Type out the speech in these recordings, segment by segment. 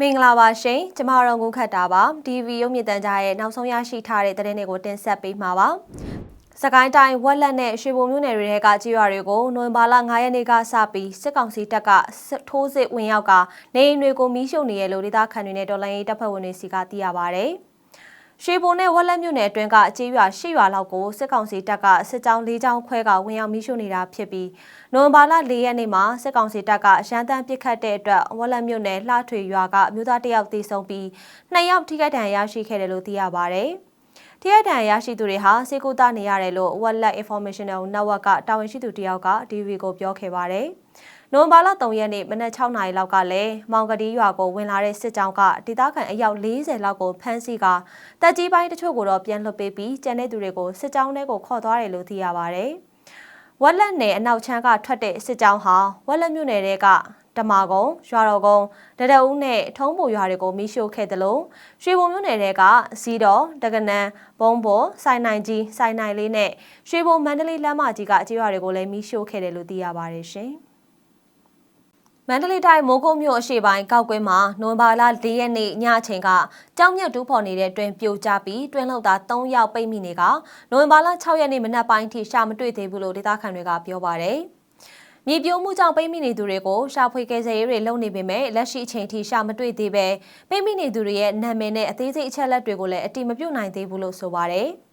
မင်္ဂလာပါရှင်ကျမတို့ငုခတ်တာပါ DV ရုပ်မြင့်တန်းကြားရဲ့နောက်ဆုံးရရှိထားတဲ့သတင်းတွေကိုတင်ဆက်ပေးမှာပါစကိုင်းတိုင်းဝက်လက်နဲ့ရွှေဘုံမြို့နယ်တွေကကြေးရွာတွေကိုနိုဝင်ဘာလ9ရက်နေ့ကစပြီးစစ်ကောင်စီတပ်ကစစ်ထိုးစစ်ဝင်ရောက်ကနေအိမ်တွေကိုမီးရှို့နေရလို့ဒေသခံတွေနဲ့တော်လိုင်းရေးတပ်ဖွဲ့ဝင်တွေစီကသိရပါဗျ။ ရွှေဘုံနဲ့ဝက်လက်မြို့နယ်အတွင်းကကြေးရွာ၈ရွာလောက်ကိုစစ်ကောင်စီတပ်ကစစ်ကြောင်း၄ကြောင်းခွဲကဝင်ရောက်မီးရှို့နေတာဖြစ်ပြီးနိုဝင်ဘာလ၄ရက်နေ့မှာစစ်ကောင်စီတပ်ကရန်တမ်းပစ်ခတ်တဲ့အတွက်ဝက်လက်မြို့နယ်လှထွေရွာကအမျိုးသားတစ်ယောက်သေဆုံးပြီးနှစ်ယောက်ထိခိုက်ဒဏ်ရာရရှိခဲ့တယ်လို့သိရပါဗျ။ထိခိုက်ဒဏ်ရာရရှိသူတွေဟာစေကူတာနေရတယ်လို့ Wallet Informational Network ကတာဝန်ရှိသူတယောက်က DV ကိုပြောခဲ့ပါတယ်။ နိုဝင်ဘာလ3ရက်နေ့မနက်6နာရီလောက်ကလည်းမောင်ကတိရွာကိုဝင်လာတဲ့စစ်ကြောင်းကဒေသခံအယောက်40လောက်ကိုဖမ်းဆီးကတပ်ကြီးပိုင်းတချို့ကိုတော့ပြန်လွှတ်ပေးပြီးကျန်တဲ့သူတွေကိုစစ်ကြောင်းထဲကိုခေါ်သွားတယ်လို့သိရပါတယ်။ဝက်လက်နယ်အနောက်ချမ်းကထွက်တဲ့စစ်ကြောင်းဟာဝက်လက်မြို့နယ်တဲကတမာကုံရွာတော်ကုန်းတရအုပ်နဲ့ထုံးပူရွာတွေကိုမိရှို့ခဲ့တယ်လို့ရွှေဘုံမြို့နယ်တဲကစီတော်တကနန်ဘုံဘောစိုင်နိုင်ကြီးစိုင်နိုင်လေးနဲ့ရွှေဘုံမန္တလေးလမ်းမကြီးကအကြေးရွာတွေကိုလည်းမိရှို့ခဲ့တယ်လို့သိရပါတယ်ရှင်။ မန္တလေးတိုင်းမိုးကုတ်မြို့အရှေ့ပိုင်းကောက်ကွင်းမှာနိုဝင်ဘာလ၄ရက်နေ့ညအချိန်ကကြောင်မြတ်တူးဖော်နေတဲ့တွင်ပြိုကျပြီးတွင်လောက်သား၃ယောက်ပိတ်မိနေကနိုဝင်ဘာလ6ရက်နေ့မနက်ပိုင်းထိရှာမတွေ့သေးဘူးလို့ဒေသခံတွေကပြောပါတယ်။မြေပြိုမှုကြောင့်ပိတ်မိနေသူတွေကိုရှာဖွေကယ်ဆယ်ရေးတွေလုပ်နေပေမဲ့လက်ရှိအချိန်ထိရှာမတွေ့သေးပဲပိတ်မိနေသူတွေရဲ့နာမည်နဲ့အသေးစိတ်အချက်လက်တွေကိုလည်းအတိမပြုတ်နိုင်သေးဘူးလို့ဆိုပါတယ်။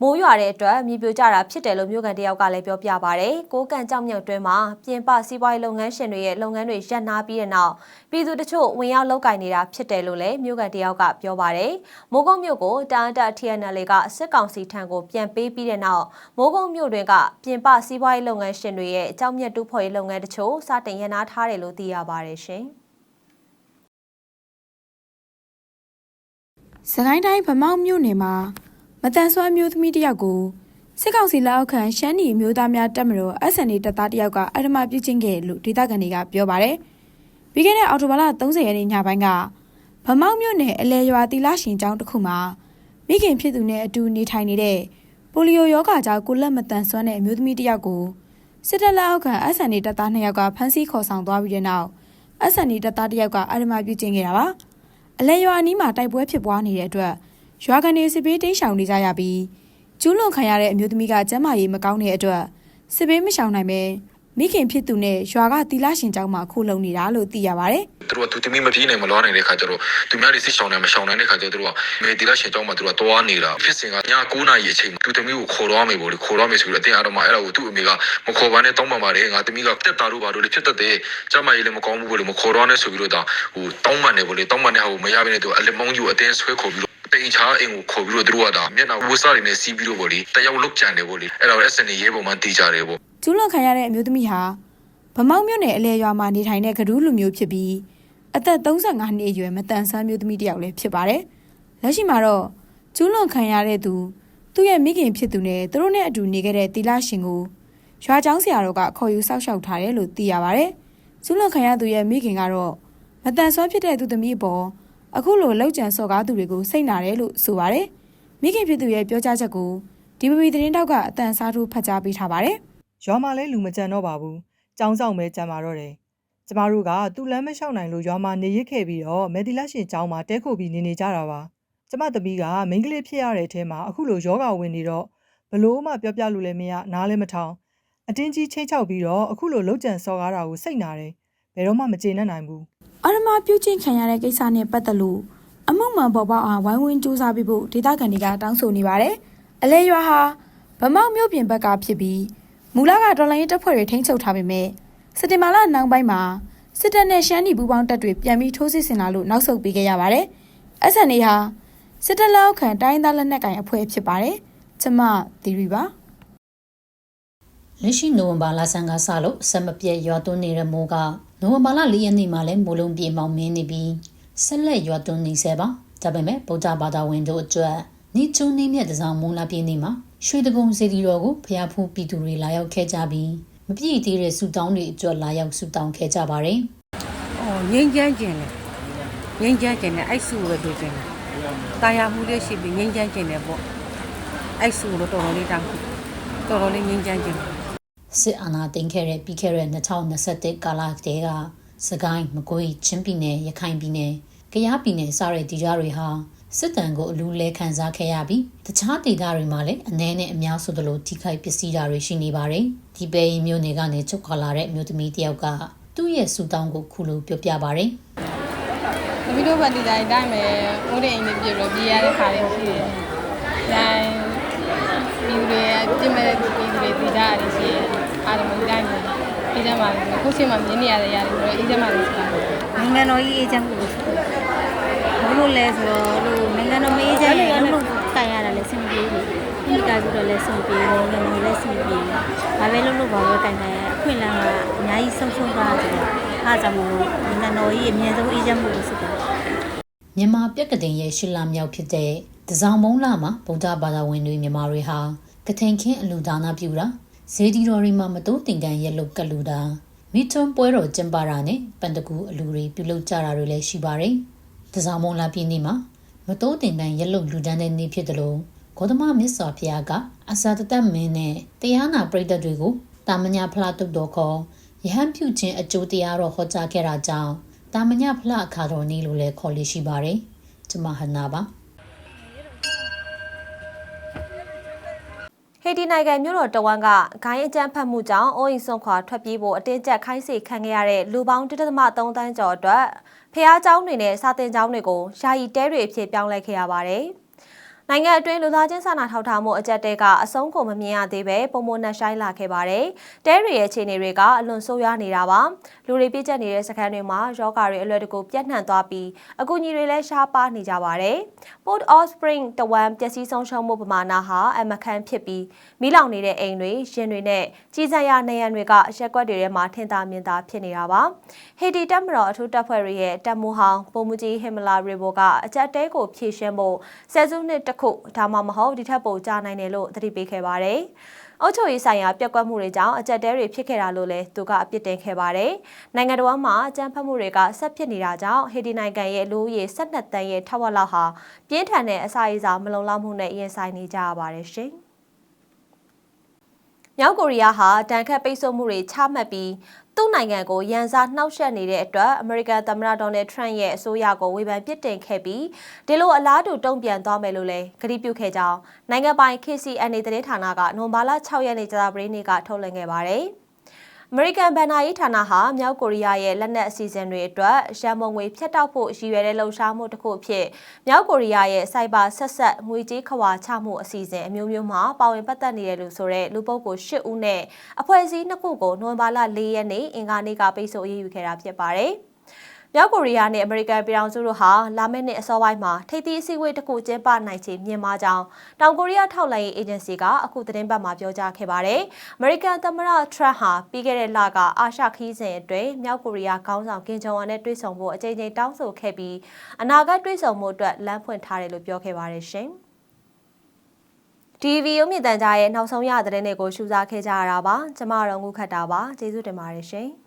မိုးရွာတဲ့အတွက်မြေပြိုကျတာဖြစ်တယ်လို့မြို့ကန်တယောက်ကလည်းပြောပြပါဗျ။ကိုကန်ကြောက်မြုပ်တွင်းမှာပြင်ပစီးပွားရေးလုပ်ငန်းရှင်တွေရဲ့လုပ်ငန်းတွေရပ်နားပြီးတဲ့နောက်ပြည်သူတချို့ဝင်ရောက်လုပ်ကင်နေတာဖြစ်တယ်လို့လည်းမြို့ကန်တယောက်ကပြောပါဗျ။မိုးကုတ်မြို့ကိုတာအတက် TNL ကစစ်ကောင်စီထံကိုပြန်ပေးပြီးတဲ့နောက်မိုးကုတ်မြို့တွင်ကပြင်ပစီးပွားရေးလုပ်ငန်းရှင်တွေရဲ့ကြောက်မြတ်တူးဖော်ရေးလုပ်ငန်းတချို့စတင်ရပ်နားထားတယ်လို့သိရပါတယ်ရှင်။စကိုင်းတိုင်းဗမောက်မြို့နယ်မှာ မတန်ဆွမ်းမျိုးသမီးတယောက်ကိုစစ်ကောင်စီလက်အောက်ခံရှမ်းနီမျိုးသားများတပ်မတော် SNA တပ်သားတယောက်ကအဓမ္မပြုကျင့်ခဲ့လို့ဒေသခံတွေကပြောပါတယ်။ပြီးခဲ့တဲ့အောက်တိုဘာလ30ရက်နေ့ညပိုင်းကဗမောက်မြို့နယ်အလဲရွာတီလာရှင်ကျောင်းတစ်ခုမှာမိခင်ဖြစ်သူနဲ့အတူနေထိုင်နေတဲ့ပိုလီယိုယောဂါကြောင့်ကိုလက်မတန်ဆွမ်းတဲ့အမျိုးသမီးတယောက်ကိုစစ်တပ်လက်အောက်ခံ SNA တပ်သား2ယောက်ကဖမ်းဆီးခေါ်ဆောင်သွားပြီးတဲ့နောက် SNA တပ်သားတယောက်ကအဓမ္မပြုကျင့်ခဲ့တာပါ။အလဲရွာအနီးမှာတိုက်ပွဲဖြစ်ပွားနေတဲ့အတွက် ရွာကနေစစ်ပေးတိမ်းရှောင်နေကြရပြီးကျူးလွန်ခံရတဲ့အမျိုးသမီးကကျမ်းမာရေးမကောင်းတဲ့အတွက်စစ်ပေးမရှောင်နိုင်ပဲမိခင်ဖြစ်သူနဲ့ရွာကတီလာရှင်ကျောင်းမှာခိုလုံနေတာလို့သိရပါဗျ။သူတို့ကသူသမီးမပြေးနိုင်မလွားနိုင်တဲ့ခါကျတော့သူများတွေစစ်ရှောင်တယ်မရှောင်နိုင်တဲ့ခါကျတော့သူတို့ကမေတီလာရှင်ကျောင်းမှာသူတို့ကသွားနေတာဖြစ်စဉ်ကည9နာရီအချိန်သူသမီးကိုခေါ်တော့မယ်ပေါ့လေခေါ်တော့မယ်ဆိုပြီးတော့အတင်းအားတော့မှအဲ့ဒါကိုသူ့အမေကမခေါ်ပါနဲ့တောင်းပန်ပါတယ်ငါသမီးကတက်တာတို့ပါတို့လေဖြစ်တတ်တယ်ကျမကြီးလည်းမကောင်းဘူးပေါ့လေမခေါ်တော့နဲ့ဆိုပြီးတော့ဒါဟိုတောင်းပန်တယ်ပေါ့လေတောင်းပန်တဲ့ဟာကိုမရဘဲနဲ့သူအလက်မောင်းကြီးကိုအတင်းဆွဲခေါ်ပြီး တော့တိန်ချာအိမ်ကိုခေါ်ပြီးတော့သူတို့ကဒါမျက်နှာဝှစားတွေနဲ့စီးပြီးတော့ပေါ့လေတယောက်လုတ်ကြံတယ်ပေါ့လေအဲ့ဒါကို SN ရဲပုံမှန်တီးကြတယ်ပေါ့ကျူးလွန်ခံရတဲ့အမျိုးသမီးဟာဗမောက်မြို့နယ်အလဲရွာမှာနေထိုင်တဲ့ကဒူးလူမျိုးဖြစ်ပြီးအသက်35နှစ်အရွယ်မတန်ဆန်းမျိုးသမီးတစ်ယောက်လည်းဖြစ်ပါတယ်။လက်ရှိမှာတော့ကျူးလွန်ခံရတဲ့သူသူ့ရဲ့မိခင်ဖြစ်သူနဲ့သူတို့နဲ့အတူနေခဲ့တဲ့တီလာရှင်ကိုရွာကျောင်းဆရာတော်ကခေါ်ယူစောက်ရှောက်ထားတယ်လို့သိရပါတယ်။ကျူးလွန်ခံရသူရဲ့မိခင်ကတော့မတန်ဆွမ်းဖြစ်တဲ့သူသမီးအပေါ် အခုလိုလောက်ကျန်စော်ကားသူတွေကိုစိတ်နာတယ်လို့ဆိုပါတယ်။မိခင်ဖြစ်သူရဲ့ပြောကြားချက်ကိုဒီပပီသတင်းတောက်ကအတန်စားထိုးဖတ်ကြားပေးထားပါတယ်။ရွာမှာလည်းလူမကြံတော့ပါဘူး။ကျောင်းဆောင်ပဲကြံပါတော့တယ်။ကျမတို့ကသူ့လမ်းမလျှောက်နိုင်လို့ရွာမှာနေရစ်ခဲ့ပြီးတော့မယ်တီလက်ရှင်ကျောင်းမှာတဲခိုပြီးနေနေကြတာပါ။ကျမသမီးကမိန်းကလေးဖြစ်ရတဲ့အထဲမှာအခုလိုယောဂဝင်နေတော့ဘလို့မှပြောပြလို့လည်းမရနားလည်းမထောင်အတင်းကြီးချင်းချောက်ပြီးတော့အခုလိုလောက်ကျန်စော်ကားတာကိုစိတ်နာတယ်။ဘယ်တော့မှမကျေနပ်နိုင်ဘူး။ အာရမပြုချင်းခံရတဲ့ကိစ္စနဲ့ပတ်သက်လို့အမှုမှန်ပေါ်ပေါက်အောင်ဝိုင်းဝန်းစူးစမ်းပေးဖို့ဒေသခံတွေကတောင်းဆိုနေပါတယ်။အလဲရွာဟာဗမောက်မြို့ပြင်ဘက်ကဖြစ်ပြီးမူလကဒေါ်လာရင်းတပ်ဖွဲ့တွေထိန်းချုပ်ထားပေမဲ့စက်တင်ဘာလနောက်ပိုင်းမှာစစ်တပ်နဲ့ရှမ်းပြည်ပူးပေါင်းတပ်တွေပြန်ပြီးထိုးစစ်ဆင်လာလို့နောက်ဆုတ်ပေးခဲ့ရပါတယ်။ SNA ဟာစစ်တပ်လက်အောက်ခံတိုင်းသားလက်နက်ကိုင်အဖွဲ့ဖြစ်ပါတယ်။ကျမသီရီပါလက်ရှိနိုဝင်ဘာလဆန်းကစလို့ဆက်မပြတ်ရွာသွန်းနေတဲ့မိုးက နိုဝင်ဘာလ၄ရက်နေ့မှာလည်းမိုးလုံးပြေမောင်မင်းနေပြီးဆက်လက်ရွာသွန်းနေဆဲပါဒါပေမဲ့ဗုဒ္ဓဘာသာဝင်တို့အတွက်နိချုံနေမြတ်တစောင်းမုံလာပြင်းနေမှာရွှေတကုံစေတီတော်ကိုဖျားဖူးပြည်သူတွေလာရောက်ခဲ့ကြပြီးမပြည့်သေးတဲ့ဆူတောင်းတွေအတွက်လာရောက်ဆူတောင်းခဲ့ကြပါတယ်။အော်ငိမ့်ချမ်းကျင်တယ်။ငိမ့်ချမ်းကျင်တယ်အဲ့စုကိုပဲတွေ့ကျင်တယ်။တာယာမှုလေးရှိပြီးငိမ့်ချမ်းကျင်တယ်ပေါ့။အဲ့စုကိုတော့တော်တော်လေးတောင်းတော်တော်လေးငိမ့်ချမ်းကျင်တယ် စစ်အာဏာသိမ်းခဲ့တဲ့ပြီးခဲ့တဲ့2021ကာလတည်းကစကိုင်းမကွေးချင်းပြည်နယ်ရခိုင်ပြည်နယ်ကယားပြည်နယ်စတဲ့ဒေသတွေဟာစစ်တမ်းကိုအလူလဲခံစားခဲ့ရပြီးတခြားဒေသတွေမှာလည်းအနည်းနဲ့အများဆိုသလိုထိခိုက်ပစ္စည်းတာတွေရှိနေပါတယ်ဒီပဲရင်မျိုးနယ်ကနေချုပ်ခွာလာတဲ့မြို့သမီးတစ်ယောက်ကသူ့ရဲ့စူတောင်းကိုခုလိုပြောပြပါတယ်။သမီးတို့ဘက်ဒီဇိုင်းတိုင်းပဲဦးတဲ့အိမ်လေးပြည့်တော့ပြေးရတဲ့ခါလေးရှိတယ်။ဒိုင်းဒီတွေပြင်မဲ့ဒီတွေဒီတာရရှိတယ်။ အားလုံးဒီတိုင်းပဲအေးကြပါလေခုချိန်မှာမြင်နေရတဲ့ရတယ်ဆိုတော့အေးကြပါလေဆိုတာနိုင်ငံတော်ကြီးအေဂျင့်ကိုဘလို့လဲဆိုတော့လို့နိုင်ငံတော်မအေဂျင့်ရဲ့လုံးလုံးတိုင်ရတာလည်းစင်ပြေးတယ်ဒီကကြတော့လည်းစင်ပြေးတယ်နိုင်ငံတော်လည်းစင်ပြေးတယ်ဘာပဲလုံးလုံးဘာပဲတိုင်တိုင်အခွင့်အလမ်းကအများကြီးဆုံးရှုံးသွားတယ်အားကြောင့်မို့နိုင်ငံတော်ကြီးအမြဲဆုံးအေဂျင့်မှုလို့ဆိုတယ်မြန်မာပြက်ကတင်ရဲ့ရှစ်လမြောက်ဖြစ်တဲ့တစောင်းမုံလာမှာဗုဒ္ဓဘာသာဝင်တွေမြန်မာတွေဟာကထိန်ခင်းအလူဒါနာပြုတာ ဇေဒီတော်တွေမှာမတိုးတင်ကန်ရက်လုတ်ကတ်လူတာမိထွန်းပွဲတော်ကျင်းပတာနဲ့ပန်တကူအလူတွေပြုလုပ်ကြတာတွေလည်းရှိပါတယ်။တစောင်းမုံလာပြည်နေ့မှာမတိုးတင်ကန်ရက်လုတ်လူဒန်းတဲ့နေ့ဖြစ်တယ်လို့ဂေါတမမြတ်စွာဘုရားကအစာတသက်မင်းနဲ့တရားနာပရိသတ်တွေကိုတာမညာဖလားတုတ်တော်ခေါ်ယဟန်ပြုခြင်းအကျိုးတရားတော်ဟောကြားခဲ့တာကြောင့်တာမညာဖလားအခါတော်နေ့လို့လည်းခေါ်လို့ရှိပါတယ်။ကျမဟနာပါ ဟေတီနိုင်ငံမြို့တော်တဝမ်းကဂိုင်းအကြမ်းဖက်မှုကြောင့်အိုးအိမ်ဆွန့်ခွာထွက်ပြေးဖို့အတင်းကျပ်ခိုင်းစေခံခဲ့ရတဲ့လူပေါင်း1.3တန်းကျော်အတွက်ဖျားเจ้าတွေနဲ့စာတင်เจ้าတွေကိုယာယီတဲတွေအဖြစ်ပြောင်းလဲခဲ့ရပါတယ်။ နိုင်ငံအတွင်းလူသားချင်းစာနာထောက်ထားမှုအကြက်တဲကအဆုံးကိုမမြင်ရသေးပဲပုံမနှက်ဆိုင်လာခဲ့ပါတယ်။တဲတွေရဲ့ခြေနေတွေကအလွန်ဆိုးရွားနေတာပါ။လူတွေပြည့်ကျက်နေတဲ့စခန်းတွေမှာယောဂါတွေအလွယ်တကူပြန့်နှံ့သွားပြီးအကူအညီတွေလည်းရှားပါနေကြပါတယ်။ Port of Spring တဝမ်ပျက်စီးဆုံးရှုံးမှုပမာဏဟာအမခန့်ဖြစ်ပြီးမိလောင်နေတဲ့အိမ်တွေရင်တွေနဲ့ကြီးစံရနေရန်တွေကရက်ကွက်တွေထဲမှာထင်သာမြင်သာဖြစ်နေတာပါ။ဟေတီတပ်မတော်အထူးတပ်ဖွဲ့တွေရဲ့တပ်မှုဟောင်းပုံမူကြီးဟင်မလာရီဘိုကအကြက်တဲကိုဖြည့်ရှင်းဖို့ဆယ်စုနှစ်တစ်ခုဒါမှမဟုတ်ဒီထက်ပိုကြာနိုင်တယ်လို့သတိပေးခဲ့ပါတယ်။အုပ်ချုပ်ရေးဆိုင်ရာပြက်ကွက်မှုတွေကြောင့်အကြက်တဲတွေဖြစ်ခဲ့တာလို့လည်းသူကအပြစ်တင်ခဲ့ပါတယ်။နိုင်ငံတော်မှာအကြမ်းဖက်မှုတွေကဆက်ဖြစ်နေတာကြောင့်ဟေတီနိုင်ငံရဲ့လူဦးရေ12တန်းရဲ့ထက်ဝက်လောက်ဟာပြင်းထန်တဲ့အစာရေးစာမလုံလောက်မှုနဲ့ရင်ဆိုင်နေကြရပါတယ်ရှင်။မြောက်ကိုရီးယားဟာတန်ခတ်ပိတ်ဆို့မှုတွေချမှတ်ပြီး သူ့နိုင်ငံကိုရန်စာနှောက်ယှက်နေတဲ့အတွက်အမေရိကန်သမ္မတဒေါ်နယ်ထရန့်ရဲ့အစိုးရကိုဝေဖန်ပစ်တင်ခဲ့ပြီးဒီလိုအလားတူတုံ့ပြန်သွားမယ်လို့လည်းကတိပြုခဲ့ကြောင်းနိုင်ငံပိုင် KCNA သတင်းဌာနကနိုဘာလ6ရက်နေ့ကြာသပတေးနေ့ကထုတ်လွှင့်ခဲ့ပါတယ်။ အမေရိကန်ဗန်နာရေးဌာနဟာမြောက်ကိုရီးယားရဲ့လက်နက်အစီအစဉ်တွေအတွက်ရန်ပုံငွေဖြတ်တောက်ဖို့ရည်ရွယ်တဲ့လှုံ့ဆော်မှုတစ်ခုအဖြစ်မြောက်ကိုရီးယားရဲ့စိုက်ဘာဆက်ဆက်ငွေကြေးခွာချမှုအစီအစဉ်အမျိုးမျိုးမှာပါဝင်ပတ်သက်နေတယ်လို့ဆိုတဲ့လူပုဂ္ဂိုလ်၈ဦးနဲ့အဖွဲ့အစည်းနှစ်ခုကိုနိုဝင်ဘာလ၄ရက်နေ့အင်္ဂါနေ့ကပိတ်ဆို့အရေးယူခဲ့တာဖြစ်ပါတယ်။ မြောက်ကိုရီးယားနဲ့အမေရိကန်ပြည်ထောင်စုတို့ဟာလာမယ့်နှစ်အစောပိုင်းမှာထိပ်သီးအစည်းအဝေးတစ်ခုကျင်းပနိုင်ခြေမြင်မာကြောင်းတောင်ကိုရီးယားထောက်လှမ်းရေးအေဂျင်စီကအခုသတင်းပတ်မှာပြောကြားခဲ့ပါတယ်။အမေရိကန်သမ္မတထရန့်ဟာပြီးခဲ့တဲ့လကအာရှခီးစဉ်အတွင်းမြောက်ကိုရီးယားခေါင်းဆောင်ကင်ဂျုံအွန်နဲ့တွေ့ဆုံဖို့အကြိမ်ကြိမ်တောင်းဆိုခဲ့ပြီးအနာဂတ်တွေ့ဆုံမှုအတွက်လမ်းဖွင့်ထားတယ်လို့ပြောခဲ့ပါတယ်ရှင်။ TV ရုံမြင့်တန်ကြားရဲ့နောက်ဆုံးရသတင်းတွေကိုရှုစားခဲ့ကြရတာပါ။ကျမတို့ငုခတ်တာပါ။ကျေးဇူးတင်ပါတယ်ရှင်။